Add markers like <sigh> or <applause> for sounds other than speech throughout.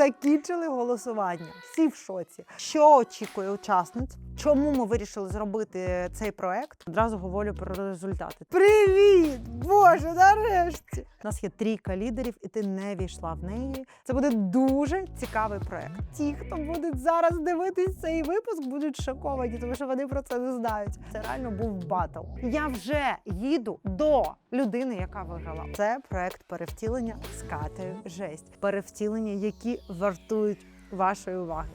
закінчили голосування. Всі в шоці. Що очікує учасниць? Чому ми вирішили зробити цей проект? Одразу говорю про результати. Привіт! Боже, нарешті! У нас є трійка лідерів, і ти не війшла в неї. Це буде дуже цікавий проект. Ті, хто будуть зараз дивитись цей випуск, будуть шоковані, тому що вони про це не знають. Це реально був батл. Я вже їду до людини, яка виграла. Це проект перевтілення з Катею Жесть. Перевтілення, які вартують вашої уваги.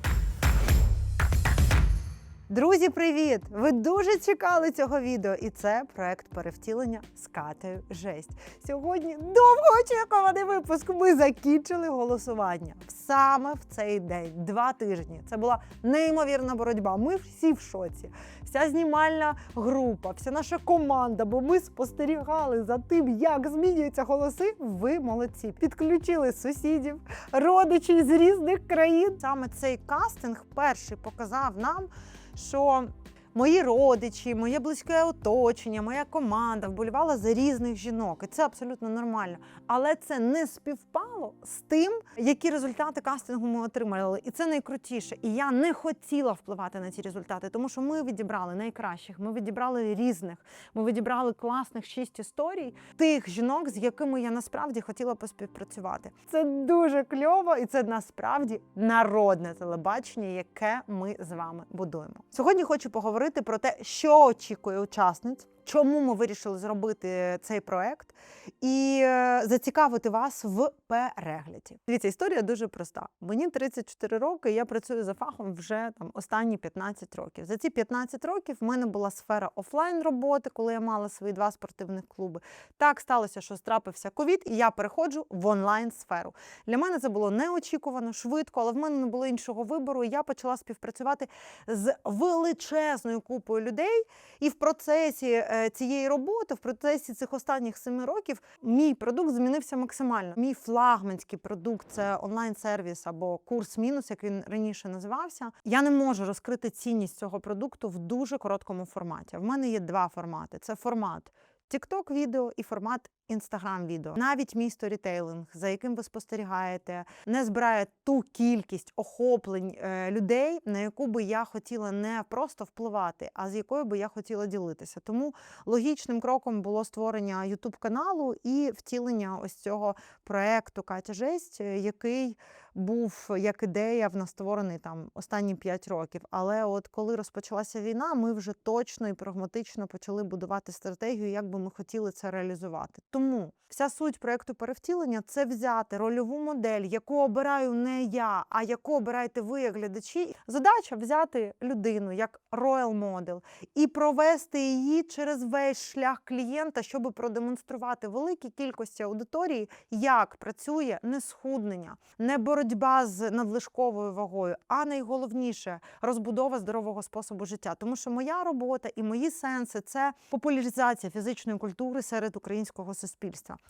Друзі, привіт! Ви дуже чекали цього відео, і це проект перевтілення з Катею Жесть. Сьогодні довгоочікуваний випуск. Ми закінчили голосування саме в цей день, два тижні. Це була неймовірна боротьба. Ми всі в шоці. Вся знімальна група, вся наша команда, бо ми спостерігали за тим, як змінюються голоси. Ви молодці. Підключили сусідів, родичів з різних країн. Саме цей кастинг перший показав нам що мої родичі, моє близьке оточення, моя команда вболівала за різних жінок, і це абсолютно нормально. Але це не співпало з тим, які результати кастингу ми отримали. І це найкрутіше. І я не хотіла впливати на ці результати, тому що ми відібрали найкращих, ми відібрали різних, ми відібрали класних шість історій тих жінок, з якими я насправді хотіла поспівпрацювати. Це дуже кльово, і це насправді народне телебачення, яке ми з вами будуємо. Сьогодні хочу поговорити про те, що очікує учасниць. Чому ми вирішили зробити цей проект і е, зацікавити вас в перегляді? Дивіться, історія дуже проста. Мені 34 роки, я працюю за фахом вже там останні 15 років. За ці 15 років в мене була сфера офлайн роботи, коли я мала свої два спортивних клуби. Так сталося, що страпився ковід, і я переходжу в онлайн сферу. Для мене це було неочікувано, швидко, але в мене не було іншого вибору. і Я почала співпрацювати з величезною купою людей, і в процесі е, цієї роботи, в процесі цих останніх семи років, мій продукт змінився максимально. Мій флагманський продукт це онлайн-сервіс або курс мінус, як він раніше називався. Я не можу розкрити цінність цього продукту в дуже короткому форматі. В мене є два формати: це формат. TikTok відео і формат Instagram відео. Навіть мій сторітейлинг, за яким ви спостерігаєте, не збирає ту кількість охоплень е, людей, на яку би я хотіла не просто впливати, а з якою би я хотіла ділитися. Тому логічним кроком було створення youtube каналу і втілення ось цього проекту Катя Жесть, е, який був як ідея в нас створений там останні 5 років. Але от коли розпочалася війна, ми вже точно і прагматично почали будувати стратегію, як би ми хотіли це реалізувати. Тому вся суть проекту перевтілення це взяти рольову модель, яку обираю не я, а яку обираєте ви, як глядачі. Задача взяти людину як роял модел і провести її через весь шлях клієнта, щоб продемонструвати великій кількості аудиторії, як працює не схуднення, не боротьба з надлишковою вагою, а найголовніше розбудова здорового способу життя. Тому що моя робота і мої сенси це популяризація фізичної культури серед українського суспільства.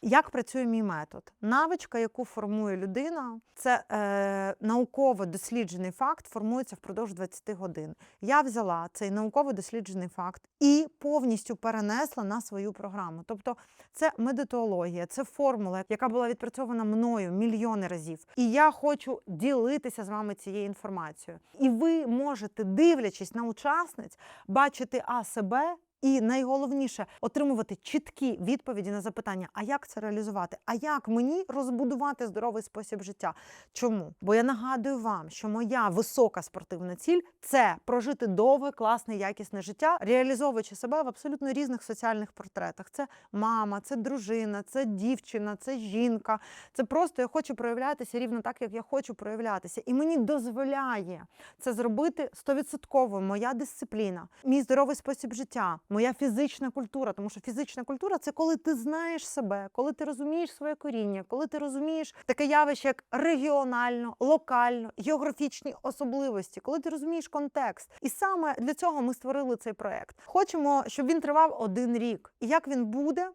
Як працює мій метод? Навичка, яку формує людина, це е, науково досліджений факт, формується впродовж 20 годин. Я взяла цей науково досліджений факт і повністю перенесла на свою програму. Тобто, це медитологія, це формула, яка була відпрацьована мною мільйони разів. І я хочу ділитися з вами цією інформацією. І ви можете, дивлячись на учасниць, бачити а себе. І найголовніше отримувати чіткі відповіді на запитання: а як це реалізувати? А як мені розбудувати здоровий спосіб життя? Чому? Бо я нагадую вам, що моя висока спортивна ціль це прожити довге, класне, якісне життя, реалізовуючи себе в абсолютно різних соціальних портретах. Це мама, це дружина, це дівчина, це жінка. Це просто я хочу проявлятися рівно так, як я хочу проявлятися. І мені дозволяє це зробити стовідсотково. Моя дисципліна, мій здоровий спосіб життя моя фізична культура, тому що фізична культура це коли ти знаєш себе, коли ти розумієш своє коріння, коли ти розумієш таке явище, як регіонально, локально, географічні особливості, коли ти розумієш контекст. І саме для цього ми створили цей проект. Хочемо, щоб він тривав один рік. І як він буде?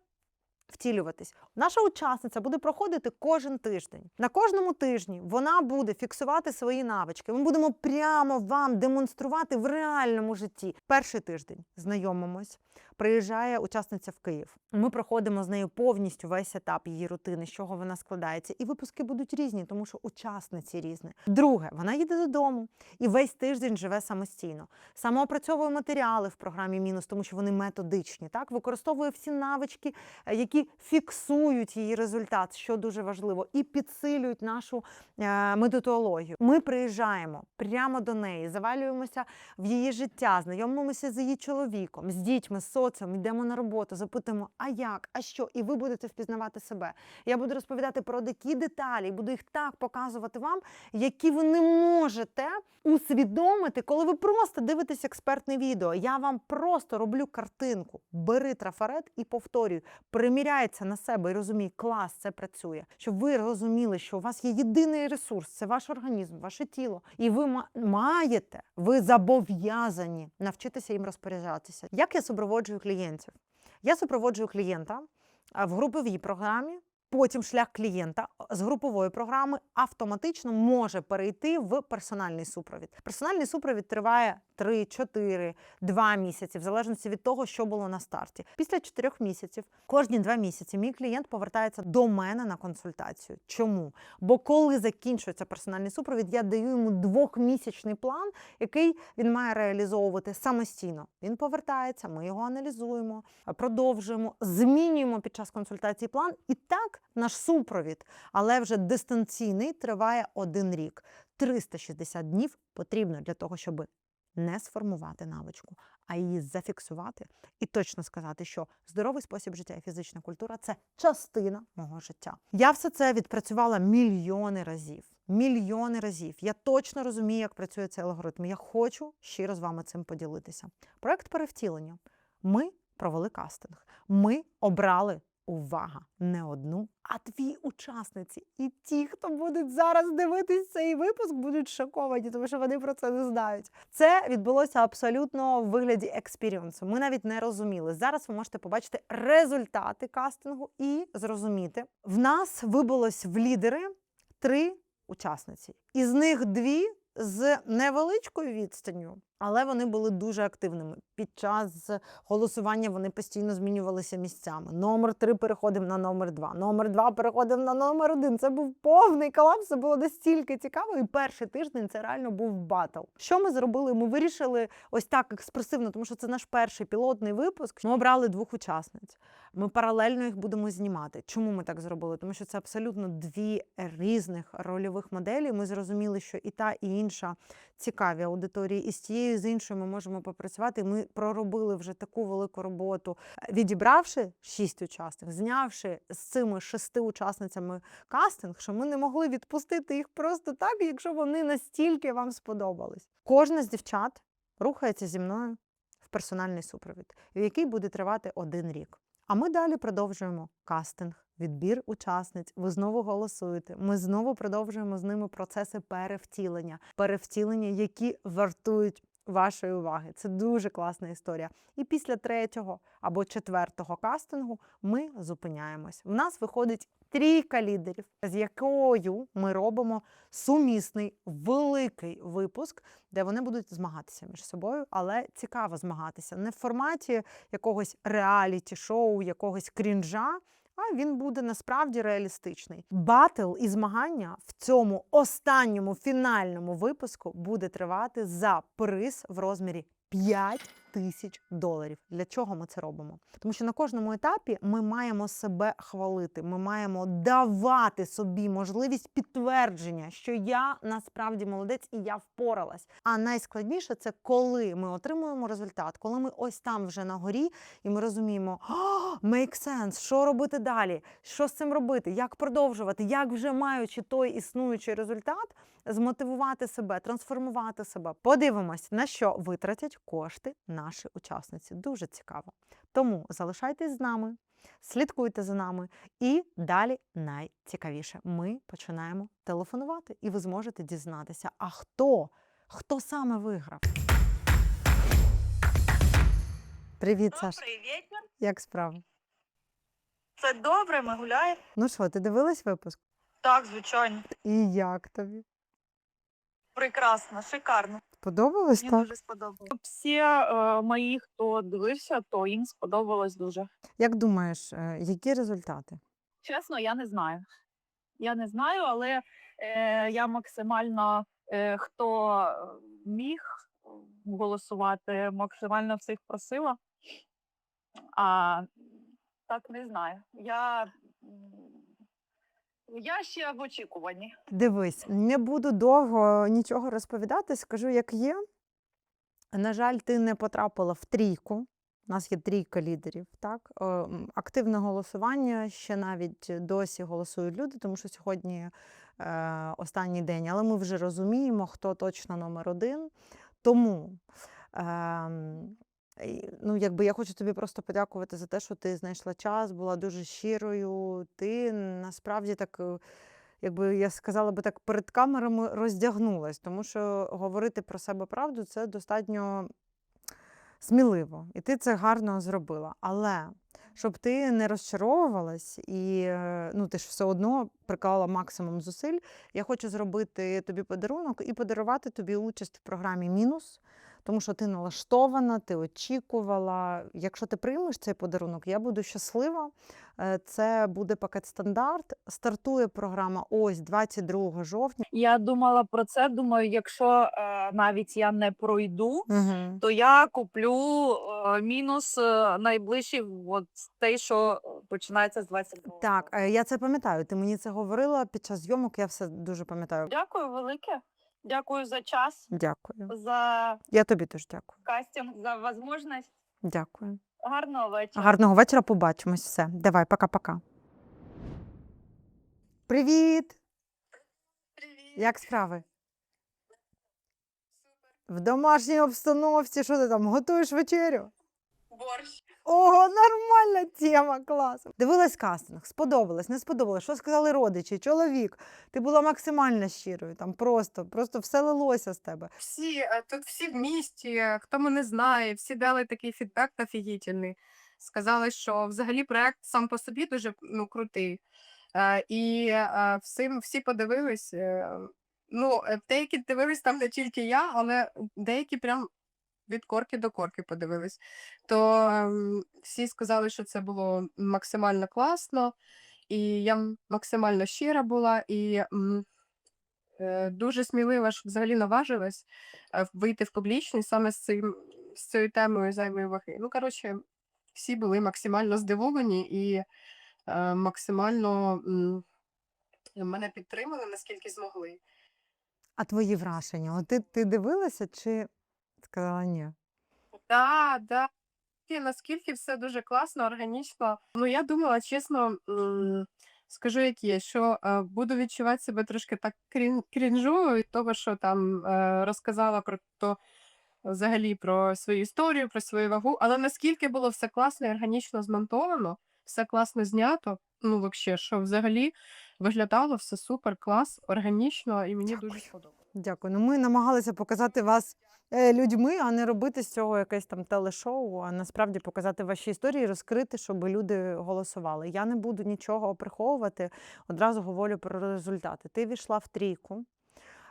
Втілюватись. Наша учасниця буде проходити кожен тиждень. На кожному тижні вона буде фіксувати свої навички. Ми будемо прямо вам демонструвати в реальному житті. Перший тиждень знайомимось. Приїжджає учасниця в Київ. Ми проходимо з нею повністю весь етап її рутини, з чого вона складається. І випуски будуть різні, тому що учасниці різні. Друге, вона їде додому і весь тиждень живе самостійно. Самоопрацьовує матеріали в програмі мінус, тому що вони методичні. Так використовує всі навички, е, які фіксують її результат, що дуже важливо, і підсилюють нашу е, методологію. Ми приїжджаємо прямо до неї, завалюємося в її життя, знайомимося з її чоловіком, з дітьми, з соціумом, йдемо на роботу, запитуємо, а як, а що, і ви будете впізнавати себе. Я буду розповідати про такі деталі, буду їх так показувати вам, які ви не можете усвідомити, коли ви просто дивитесь експертне відео. Я вам просто роблю картинку. Бери трафарет і повторюй. Приміряється на себе і розумій, клас, це працює. Щоб ви розуміли, що у вас є єдиний ресурс, це ваш організм, ваше тіло. І ви маєте, ви зобов'язані навчитися їм розпоряджатися. Як я супроводжую клієнтів? Я супроводжую клієнта в груповій програмі. Потім шлях клієнта з групової програми автоматично може перейти в персональний супровід. Персональний супровід триває 3, 4, 2 місяці, в залежності від того, що було на старті. Після 4 місяців, кожні 2 місяці, мій клієнт повертається до мене на консультацію. Чому? Бо коли закінчується персональний супровід, я даю йому двохмісячний план, який він має реалізовувати самостійно. Він повертається, ми його аналізуємо, продовжуємо, змінюємо під час консультації план. І так наш супровід, але вже дистанційний, триває один рік. 360 днів потрібно для того, щоб не сформувати навичку, а її зафіксувати і точно сказати, що здоровий спосіб життя і фізична культура це частина мого життя. Я все це відпрацювала мільйони разів. Мільйони разів. Я точно розумію, як працює цей алгоритм. Я хочу щиро з вами цим поділитися. Проект перевтілення. Ми провели кастинг. Ми обрали. Увага! Не одну, а дві учасниці. І ті, хто будуть зараз дивитись цей випуск, будуть шоковані, тому що вони про це не знають. Це відбулося абсолютно в вигляді експіріенсу. Ми навіть не розуміли. Зараз ви можете побачити результати кастингу і зрозуміти. В нас вибулось в лідери три учасниці. Із них дві з невеличкою відстанню, але вони були дуже активними. Під час голосування вони постійно змінювалися місцями. Номер три переходив на номер два. Номер два переходив на номер один. Це був повний колапс. Це було настільки цікаво. І перший тиждень це реально був батл. Що ми зробили? Ми вирішили ось так експресивно, тому що це наш перший пілотний випуск. Ми обрали двох учасниць. Ми паралельно їх будемо знімати. Чому ми так зробили? Тому що це абсолютно дві різних рольових моделі. Ми зрозуміли, що і та, і інша цікаві аудиторії, і з тією, і з ми можемо попрацювати. Ми проробили вже таку велику роботу, відібравши шість учасників, знявши з цими шести учасницями кастинг, що ми не могли відпустити їх просто так, якщо вони настільки вам сподобались. Кожна з дівчат рухається зі мною в персональний супровід, який буде тривати один рік. А ми далі продовжуємо кастинг, відбір учасниць. Ви знову голосуєте. Ми знову продовжуємо з ними процеси перевтілення, перевтілення, які вартують вашої уваги. Це дуже класна історія. І після третього або четвертого кастингу ми зупиняємось. В нас виходить трійка лідерів, з якою ми робимо сумісний великий випуск, де вони будуть змагатися між собою, але цікаво змагатися не в форматі якогось реаліті-шоу, якогось крінжа. Він буде насправді реалістичний. Батл і змагання в цьому останньому фінальному випуску буде тривати за приз в розмірі 5 тисяч доларів. Для чого ми це робимо? Тому що на кожному етапі ми маємо себе хвалити, ми маємо давати собі можливість підтвердження, що я насправді молодець і я впоралась. А найскладніше це коли ми отримуємо результат, коли ми ось там вже на горі, і ми розуміємо, «О, make sense, що робити далі, що з цим робити, як продовжувати, як вже маючи той існуючий результат, змотивувати себе, трансформувати себе. Подивимось, на що витратять кошти наші учасниці. Дуже цікаво. Тому залишайтесь з нами, слідкуйте за нами, і далі найцікавіше. Ми починаємо телефонувати, і ви зможете дізнатися, а хто, хто саме виграв. Привіт, Саш. Добрий вечір. Як справи? Все добре, ми гуляємо. Ну що, ти дивилась випуск? Так, звичайно. І як тобі? Прекрасно, шикарно. Сподобалось Мені так? дуже сподобалося. Всі е, мої, хто дивився, то їм сподобалось дуже. Як думаєш, е, які результати? Чесно, я не знаю. Я не знаю, але е, я максимально е, хто міг голосувати, максимально всіх просила. А так не знаю. Я, м, я ще в очікуванні. Дивись, не буду довго нічого розповідати, скажу, як є. На жаль, ти не потрапила в трійку. У нас є трійка лідерів. Так? Е, Активне голосування ще навіть досі голосують люди, тому що сьогодні е, останній день, але ми вже розуміємо, хто точно номер один. Тому і, ну, якби я хочу тобі просто подякувати за те, що ти знайшла час, була дуже щирою. Ти насправді так. е, якби я сказала би так, перед камерами роздягнулась, тому що говорити про себе правду це достатньо сміливо, і ти це гарно зробила. Але щоб ти не розчаровувалась і е, ну, ти ж все одно приклала максимум зусиль, я хочу зробити тобі подарунок і подарувати тобі участь в програмі Мінус. Тому що ти налаштована, ти очікувала. Якщо ти приймеш цей подарунок, я буду щаслива. Е, Це буде пакет стандарт. Стартує програма ось 22 жовтня. Я думала про це. Думаю, якщо е, навіть я не пройду, Угу. то я куплю е, мінус найближчий, от той, що починається з 22 Так, я це пам'ятаю. Ти мені це говорила під час зйомок. Я все дуже пам'ятаю. Дякую велике. Дякую за час, Дякую. за Я тобі теж дякую. кастинг, за можливість. Дякую. Гарного вечора. Гарного вечора. Побачимось. Все. Давай, пока-пока. Привіт! Привіт. Як справи? В домашній обстановці, що ти там готуєш вечерю? Борщ. Ого, нормальна тема, клас. Дивилась кастинг, сподобалось, не сподобалось. Що сказали родичі, чоловік? Ти була максимально щирою, там просто, просто все лилося з тебе. Всі е, тут всі в місті, е, хто мене знає, всі дали такий фідбек офігітельний. Сказали, що взагалі проект сам по собі дуже ну, крутий. Е, і е, всім, всі подивились. е, Ну, е, деякі дивились там не тільки я, але деякі прям від корки до корки подивились. То всі сказали, що це було максимально класно, і я максимально щира була. І е, дуже смілива, що взагалі наважилась е, вийти в публічність саме з цим з цією темою зайвої ваги. Ну, коротше, всі були максимально здивовані і е, максимально мене підтримали, наскільки змогли. А твої враження? Ти, ти дивилася чи сказала ні? Да, да. І наскільки все дуже класно, органічно. Ну, я думала, чесно, скажу, як є, що е, буду відчувати себе трошки так крін- крінжово від того, що там е, розказала про то взагалі про свою історію, про свою вагу. Але наскільки було все класно і органічно змонтовано, все класно знято. Ну, взагалі, що взагалі виглядало все супер, клас, органічно, і мені дуже сподобалося. Дякую. Ну, ми намагалися показати вас е, людьми, а не робити з цього якесь там телешоу, а насправді показати ваші історії, розкрити, щоб люди голосували. Я не буду нічого приховувати, одразу говорю про результати. Ти війшла в трійку,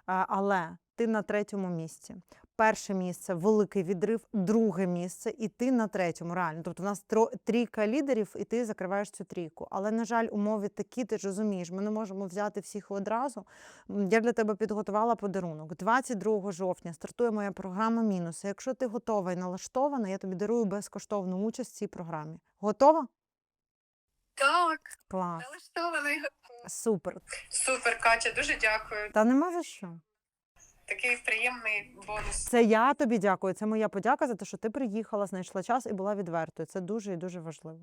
але ти на третьому місці. Перше місце великий відрив, друге місце, і ти на третьому. Реально. Тобто, в нас трійка лідерів, і ти закриваєш цю трійку. Але, на жаль, умови такі, ти ж розумієш, ми не можемо взяти всіх одразу. Я для тебе підготувала подарунок. 22 жовтня стартує моя програма Мінуси. Якщо ти готова і налаштована, я тобі дарую безкоштовну участь в цій програмі. Готова? Так, Клас, налаштований. супер. Супер, Катя, дуже дякую. Та нема за що. Такий приємний бонус. Це я тобі дякую. Це моя подяка за те, що ти приїхала, знайшла час і була відвертою. Це дуже і дуже важливо.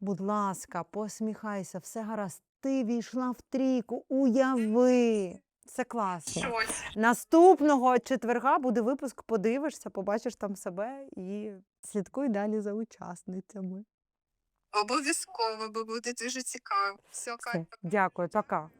Будь ласка, посміхайся, все гаразд. Ти війшла в трійку. Уяви. Це класно. Щось. Наступного четверга буде випуск, подивишся, побачиш там себе і слідкуй далі за учасницями. Обов'язково, бо буде дуже цікаво. Все, Все, дякую, пока.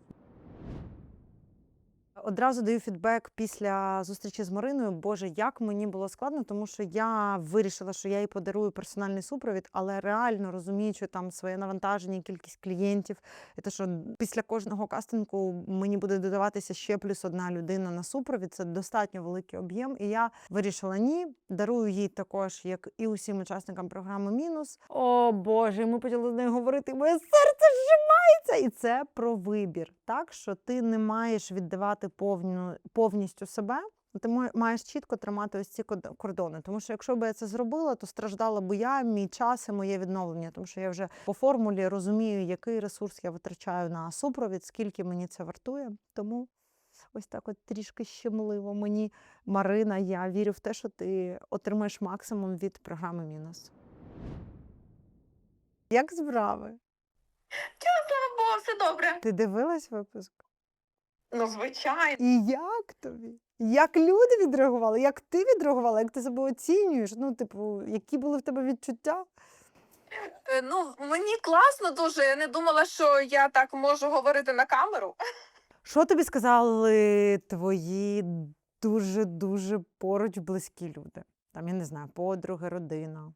Одразу даю фідбек після зустрічі з Мариною. Боже, як мені було складно, тому що я вирішила, що я їй подарую персональний супровід, але реально розуміючи там своє навантаження, кількість клієнтів, і те, що після кожного кастингу мені буде додаватися ще плюс одна людина на супровід. Це достатньо великий об'єм. І я вирішила ні, дарую їй також, як і усім учасникам програми Мінус. О Боже, ми почали з нею говорити. Моє серце зжимається, і це про вибір. Так що ти не маєш віддавати повну, повністю себе. Ти маєш чітко тримати ось ці кордони. Тому що якщо б я це зробила, то страждала б я, мій час і моє відновлення. Тому що я вже по формулі розумію, який ресурс я витрачаю на супровід, скільки мені це вартує. Тому ось так от трішки щемливо мені, Марина, я вірю в те, що ти отримаєш максимум від програми мінус. Як справи? Було все добре. Ти дивилась випуск? Ну, звичайно. І як тобі? Як люди відреагували? Як ти відреагувала? Як ти себе оцінюєш? Ну, типу, які були в тебе відчуття? Е, Ну, мені класно дуже. Я не думала, що я так можу говорити на камеру. Що тобі сказали твої дуже-дуже поруч близькі люди? Там, я не знаю, подруги, родина.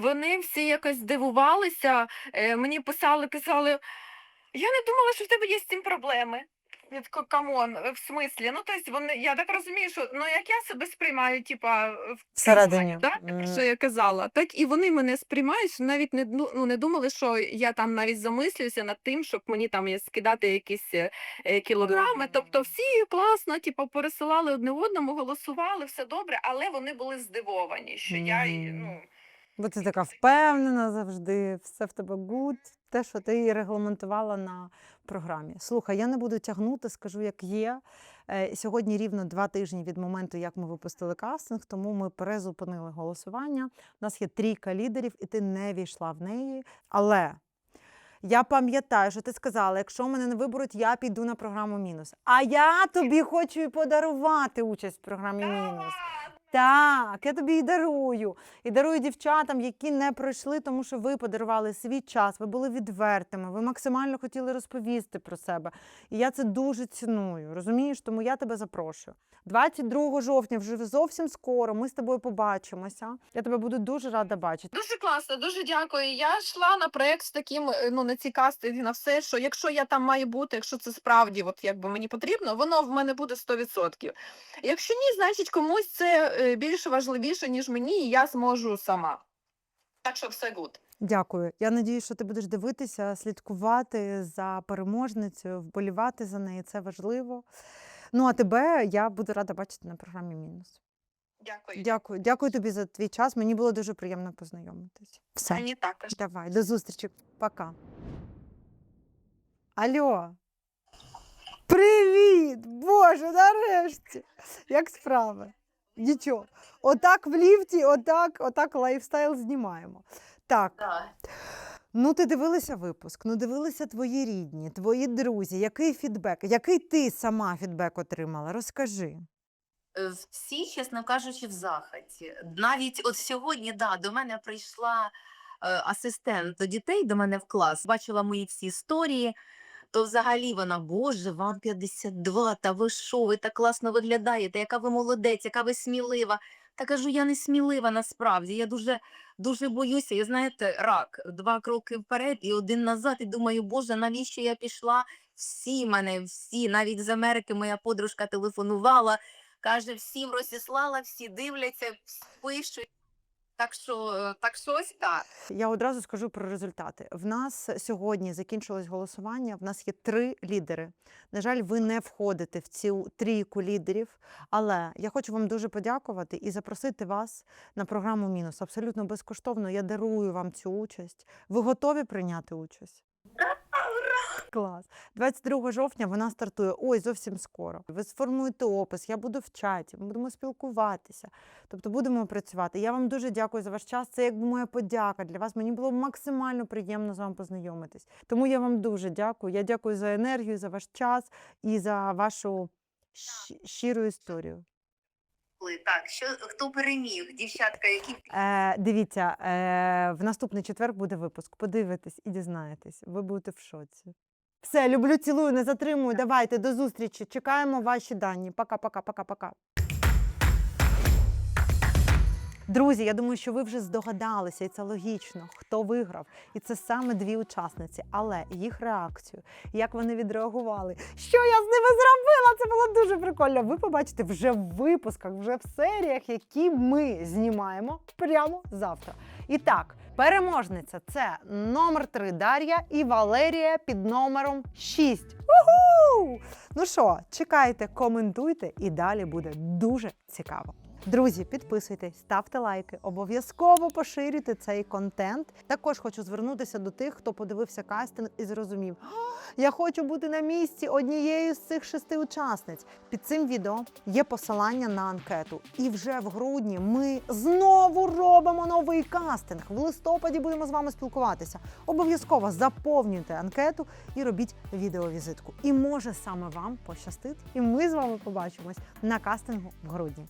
Вони всі якось здивувалися. е, Мені писали, писали. Я не думала, що в тебе є з цим проблеми. Я така, камон, е, в смислі? Ну, тобто вони, я так розумію, що ну як я себе сприймаю, типа в Всередині. так, М. що я казала, так і вони мене сприймають, що навіть не ду- ну, не думали, що я там навіть замислююся над тим, щоб мені там є- скидати якісь е, е, кілограми. Тобто всі класно, типу, пересилали одне одному, голосували, все добре, але вони були здивовані, що я й, Мгм. ну. Бо ти така впевнена завжди, все в тебе гуд, те, що ти регламентувала на програмі. Слухай, я не буду тягнути, скажу, як є. Е, Сьогодні рівно два тижні від моменту, як ми випустили кастинг, тому ми перезупинили голосування. У нас є трійка лідерів, і ти не війшла в неї. Але я пам'ятаю, що ти сказала, якщо мене не виберуть, я піду на програму мінус. А я тобі хочу і подарувати участь в програмі мінус. Так, я тобі і дарую. І дарую дівчатам, які не пройшли, тому що ви подарували свій час, ви були відвертими, ви максимально хотіли розповісти про себе. І я це дуже ціную. Розумієш? Тому я тебе запрошую. 22 жовтня, вже зовсім скоро. Ми з тобою побачимося. Я тебе буду дуже рада бачити. Дуже класно, дуже дякую. Я йшла на проект з таким, е, ну на ці кастинги, на все, що якщо я там маю бути, якщо це справді, от якби мені потрібно, воно в мене буде 100%. Якщо ні, значить комусь це е, більш важливіше, ніж мені, і я зможу сама. Так що все гуд. Дякую. Я надіюсь, що ти будеш дивитися, слідкувати за переможницею, вболівати за неї. Це важливо. Ну а тебе я буду рада бачити на програмі мінус. Дякую. Дякую, дякую тобі за твій час. Мені було дуже приємно познайомитись. Все, Мені також. давай, до зустрічі. Пока. Алло. Привіт! Боже, нарешті! Як справи? Нічого. Отак в ліфті, отак, отак лайфстайл знімаємо. Так, ну ти дивилася випуск, ну дивилися твої рідні, твої друзі. Який фідбек? Який ти сама фідбек отримала? Розкажи. Е, Всі, чесно кажучи, в захваті. Навіть от сьогодні, да, до мене прийшла е, асистент до дітей до мене в клас, бачила мої всі історії. То взагалі вона, Боже, вам 52, та ви що, ви так класно виглядаєте, яка ви молодець, яка ви смілива. Та кажу, я не смілива насправді. Я дуже, дуже боюся. І знаєте, рак, два кроки вперед і один назад. І думаю, Боже, навіщо я пішла? Всі мене, всі, навіть з Америки моя подружка телефонувала. Каже, всім розіслала, всі дивляться, всі пишуть. Так що, е, так що ось так. Я одразу скажу про результати. В нас сьогодні закінчилось голосування. В нас є три лідери. На жаль, ви не входите в цю трійку лідерів. Але я хочу вам дуже подякувати і запросити вас на програму Мінус. Абсолютно безкоштовно. Я дарую вам цю участь. Ви готові прийняти участь? <laughs> Клас. 22 жовтня вона стартує. Ой, зовсім скоро. Ви сформуєте опис, я буду в чаті, ми будемо спілкуватися. Тобто будемо працювати. Я вам дуже дякую за ваш час. Це якби моя подяка для вас. Мені було максимально приємно з вами познайомитись. Тому я вам дуже дякую. Я дякую за енергію, за ваш час і за вашу щиру історію. Так, що хто переміг? Дівчатка, які Е, дивіться, е, в наступний четвер буде випуск. Подивитесь і дізнаєтесь. Ви будете в шоці. Все, люблю, цілую, не затримую. Давайте до зустрічі. Чекаємо ваші дані. Пока-пока, пока-пока. Друзі, я думаю, що ви вже здогадалися, і це логічно, хто виграв. І це саме дві учасниці, але їх реакцію, як вони відреагували, що я з ними зробила, це було дуже прикольно. Ви побачите вже в випусках, вже в серіях, які ми знімаємо прямо завтра. І так, переможниця це номер 3 Дар'я і Валерія під номером 6. Уху! Ну що, чекайте, коментуйте, і далі буде дуже цікаво. Друзі, підписуйтесь, ставте лайки, обов'язково поширюйте цей контент. Також хочу звернутися до тих, хто подивився кастинг і зрозумів, «А, я хочу бути на місці однією з цих шести учасниць. Під цим відео є посилання на анкету. І вже в грудні ми знову робимо новий кастинг. В листопаді будемо з вами спілкуватися. Обов'язково заповнюйте анкету і робіть відеовізитку. І може саме вам пощастить, і ми з вами побачимось на кастингу в грудні.